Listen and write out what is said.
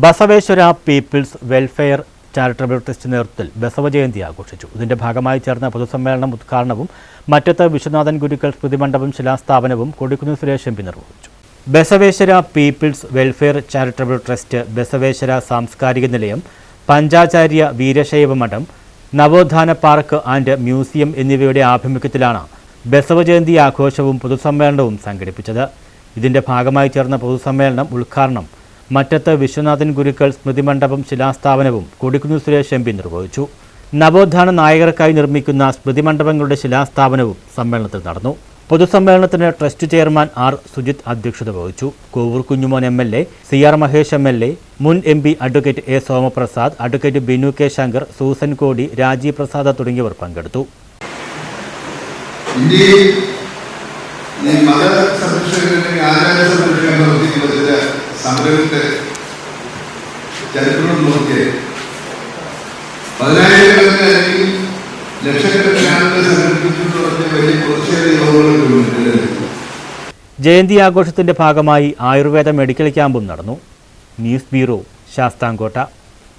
Basaveshwara people's welfare charitable trust നേതൃത്വത്തിൽ ബസവ ജയന്തി ആഘോഷിച്ചു. ഇതിന്റെ ഭാഗമായി ചേർന്ന പൊതുസമ്മേളനം ഉദ്ഘാടനവും മറ്റത്ത് വിശ്വനാഥൻ ഗുരുക്കൾ സ്മൃതിമണ്ഡപം ശിലാസ്ഥാപനവും കൊടിക്കുന്ന് സുരേഷ് എം പി നിർവഹിച്ചു Basaveshwara people's welfare charitable trust Basaveshwara സാംസ്കാരിക നിലയം പഞ്ചാചാര്യ വീരശൈവ മഠം നവോത്ഥാന പാർക്ക് ആൻഡ് മ്യൂസിയം എന്നിവയുടെ ആഭിമുഖ്യത്തിലാണ് ബസവ ജയന്തി ആഘോഷവും പൊതുസമ്മേളനവും സംഘടിപ്പിച്ചത്. ഇതിന്റെ ഭാഗമായി ചേർന്ന പൊതുസമ്മേളനം ഉദ്ഘാടനം മറ്റത്ത് വിശ്വനാഥൻ ഗുരുക്കൾ സ്മൃതിമണ്ഡപം ശിലാസ്ഥാപനവും കൊടിക്കുന്ന് സുരേഷ് എം പി നിർവഹിച്ചു. നവോത്ഥാന നായകർക്കായി നിർമ്മിക്കുന്ന സ്മൃതിമണ്ഡപങ്ങളുടെ ശിലാസ്ഥാപനവും സമ്മേളനത്തിൽ നടന്നു. പൊതുസമ്മേളനത്തിന് ട്രസ്റ്റ് ചെയർമാൻ ആർ സുജിത് അധ്യക്ഷത വഹിച്ചു. Kovoor Kunjumon M L A C R Mahesh M L A മുൻ M P advocate A Somaprasad advocate Binu K Shankar Susan Kodi Rajeev Prasad തുടങ്ങിയവർ പങ്കെടുത്തു. ഇന്ത്യയിൽ ഈ മത സംരക്ഷകരുടെ ആചാര സംരക്ഷകൻ സംരംഭത്തെ ചരിത്രം നോക്കിയ. പതിനായിരക്കണക്കിന് അല്ലെങ്കിൽ ലക്ഷക്കണക്കിന് ആളുകൾ സംഘടിപ്പിച്ചുകൊണ്ട് പറഞ്ഞ വലിയ പ്രതിഷേധ യോഗങ്ങൾ ജയന്തി ആഘോഷത്തിന്റെ ഭാഗമായി ആയുർവേദ മെഡിക്കൽ ക്യാമ്പും നടന്നു. News bureau Sasthamkotta.